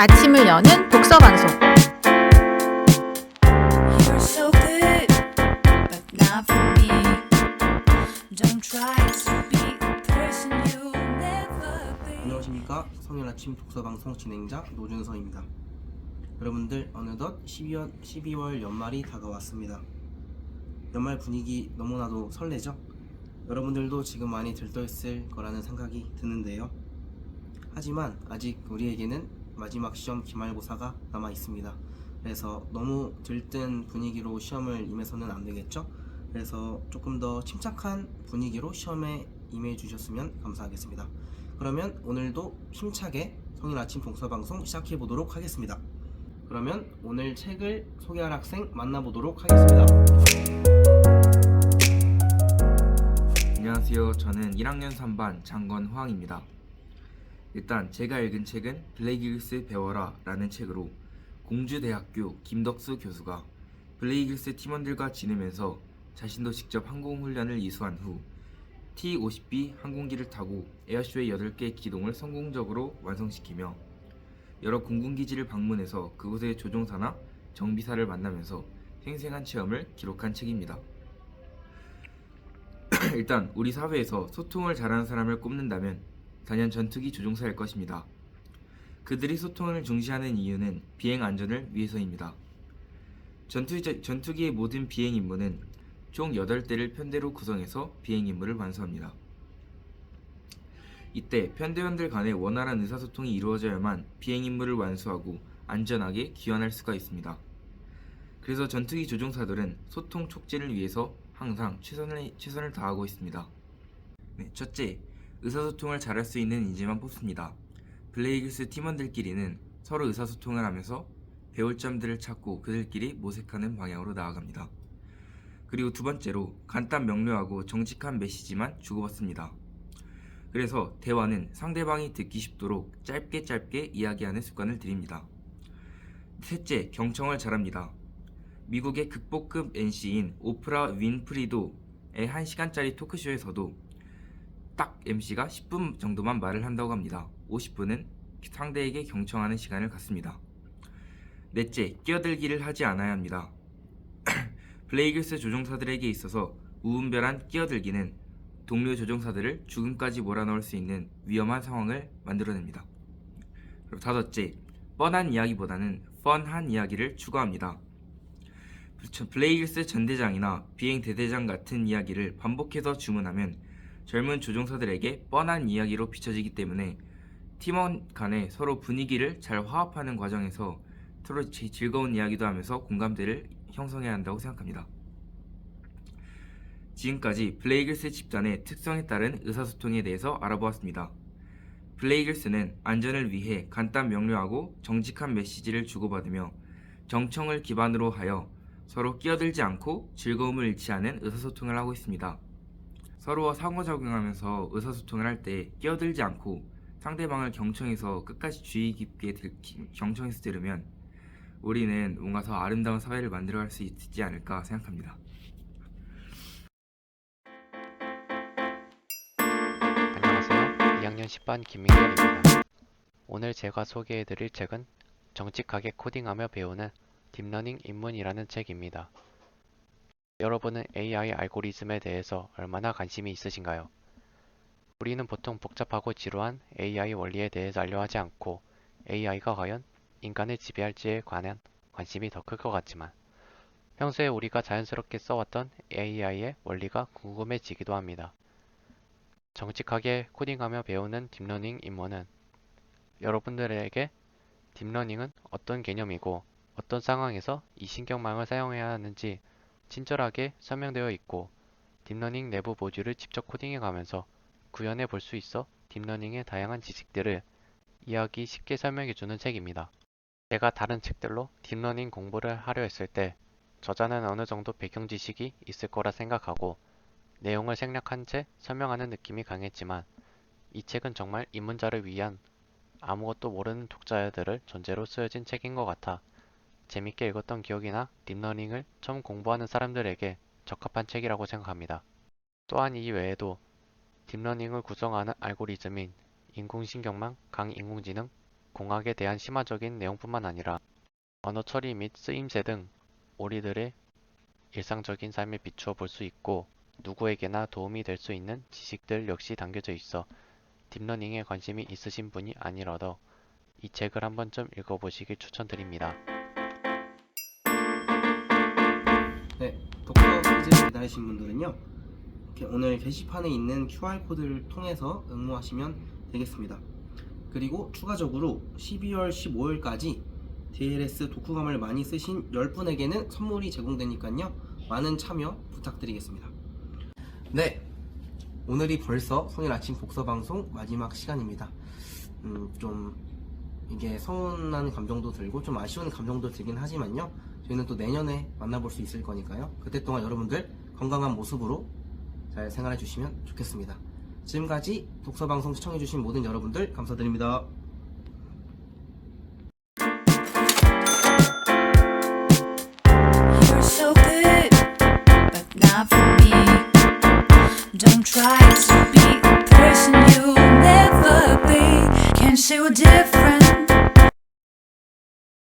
아침을 여는 독서 방송. You're so good, but not for me. Don't try to be the person you'll never be. 안녕하십니까 성일 아침 독서 방송 진행자 노준서입니다. 여러분들 어느덧 12월 12월 연말이 다가왔습니다. 연말 분위기 너무나도 설레죠? 여러분들도 지금 많이 들떠있을 거라는 생각이 드는데요. 하지만 아직 우리에게는 마지막 시험 기말고사가 남아 있습니다. 그래서 너무 들뜬 분위기로 시험을 임해서는 안 되겠죠? 그래서 조금 더 침착한 분위기로 시험에 임해 주셨으면 감사하겠습니다. 그러면 오늘도 힘차게 성인 아침 독서 방송 시작해 보도록 하겠습니다. 그러면 오늘 책을 소개할 학생 만나보도록 하겠습니다. 안녕하세요. 저는 1학년 3반 장건황입니다. 일단 제가 읽은 책은 블레이글스 배워라 라는 책으로 공주대학교 김덕수 교수가 블레이글스 팀원들과 지내면서 자신도 직접 항공훈련을 이수한 후 T-50B 항공기를 타고 에어쇼의 8개 기동을 성공적으로 완성시키며 여러 공군기지를 방문해서 그곳의 조종사나 정비사를 만나면서 생생한 체험을 기록한 책입니다. 일단 우리 사회에서 소통을 잘하는 사람을 꼽는다면 단연 전투기 조종사일 것입니다. 그들이 소통을 중시하는 이유는 비행 안전을 위해서입니다. 전투, 전투기 의 모든 비행 임무는 총 8대를 편대로 구성해서 비행 임무를 완수합니다. 이때 편대원들 간의 원활한 의사소통이 이루어져야만 비행 임무를 완수하고 안전하게 귀환할 수가 있습니다. 그래서 전투기 조종사들은 소통 촉진을 위해서 항상 최선을, 최선을 다하고 있습니다. 네, 첫째, 의사소통을 잘할 수 있는 인재만 뽑습니다. 블레이글스 팀원들끼리는 서로 의사소통을 하면서 배울 점들을 찾고 그들끼리 모색하는 방향으로 나아갑니다. 그리고 두 번째로 간단 명료하고 정직한 메시지만 주고받습니다. 그래서 대화는 상대방이 듣기 쉽도록 짧게 짧게 이야기하는 습관을 들입니다. 셋째, 경청을 잘합니다. 미국의 극복급 NC인 오프라 윈프리도의 1시간짜리 토크쇼에서도 딱 MC가 10분 정도만 말을 한다고 합니다. 50분은 상대에게 경청하는 시간을 갖습니다. 넷째, 끼어들기를 하지 않아야 합니다. 블레이글스 조종사들에게 있어서 우은별한 끼어들기는 동료 조종사들을 죽음까지 몰아넣을 수 있는 위험한 상황을 만들어냅니다. 그리고 다섯째, 뻔한 이야기보다는 펀한 이야기를 추구합니다. 블레이글스 전대장이나 비행 대대장 같은 이야기를 반복해서 주문하면 젊은 조종사들에게 뻔한 이야기로 비춰지기 때문에 팀원 간에 서로 분위기를 잘 화합하는 과정에서 서로 지- 즐거운 이야기도 하면서 공감대를 형성해야 한다고 생각합니다. 지금까지 블레이글스 집단의 특성에 따른 의사소통에 대해서 알아보았습니다. 블레이글스는 안전을 위해 간단 명료하고 정직한 메시지를 주고받으며 정청을 기반으로 하여 서로 끼어들지 않고 즐거움을 잃지 않은 의사소통을 하고 있습니다. 서로와 상호작용하면서 의사소통을 할 때 끼어들지 않고 상대방을 경청해서 끝까지 주의 깊게 들, 기- 경청해서 들으면 우리는 뭔가 더 아름다운 사회를 만들어갈 수 있지 않을까 생각합니다. 안녕하세요. 2학년 10반 김민결입니다. 오늘 제가 소개해드릴 책은 정직하게 코딩하며 배우는 딥러닝 입문이라는 책입니다. 여러분은 AI 알고리즘에 대해서 얼마나 관심이 있으신가요? 우리는 보통 복잡하고 지루한 AI 원리에 대해서 알려 하지 않고 AI가 과연 인간을 지배할지에 관한 관심이 더 클 것 같지만 평소에 우리가 자연스럽게 써왔던 AI의 원리가 궁금해지기도 합니다. 정직하게 코딩하며 배우는 딥러닝 입문은 여러분들에게 딥러닝은 어떤 개념이고 어떤 상황에서 이 신경망을 사용해야 하는지 친절하게 설명되어 있고 딥러닝 내부 모듈을 직접 코딩해 가면서 구현해 볼 수 있어 딥러닝의 다양한 지식들을 이해하기 쉽게 설명해 주는 책입니다. 제가 다른 책들로 딥러닝 공부를 하려 했을 때 저자는 어느 정도 배경 지식이 있을 거라 생각하고 내용을 생략한 채 설명하는 느낌이 강했지만 이 책은 정말 입문자를 위한 아무것도 모르는 독자들을 전제로 쓰여진 책인 것 같아 재밌게 읽었던 기억이나 딥러닝을 처음 공부하는 사람들에게 적합한 책이라고 생각합니다. 또한 이 외에도 딥러닝을 구성하는 알고리즘인 인공신경망, 강인공지능, 공학에 대한 심화적인 내용뿐만 아니라 언어 처리 및 쓰임새 등 우리들의 일상적인 삶에 비추어 볼 수 있고 누구에게나 도움이 될 수 있는 지식들 역시 담겨져 있어 딥러닝에 관심이 있으신 분이 아니라도 이 책을 한 번쯤 읽어보시길 추천드립니다. 기다리신 분들은요. 오늘 게시판에 있는 QR코드를 통해서 응모하시면 되겠습니다. 그리고 추가적으로 12월 15일까지 DLS 독후감을 많이 쓰신 10분에게는 선물이 제공되니까요. 많은 참여 부탁드리겠습니다. 네, 오늘이 벌써 성일 아침 독서 방송 마지막 시간입니다. 음, 좀 이게 서운한 감정도 들고 좀 아쉬운 감정도 들긴 하지만요. 저희는 또 내년에 만나볼 수 있을 거니까요. 그때 동안 여러분들 건강한 모습으로 잘 생활해 주시면 좋겠습니다. 지금까지 독서 방송 시청해 주신 모든 여러분들 감사드립니다.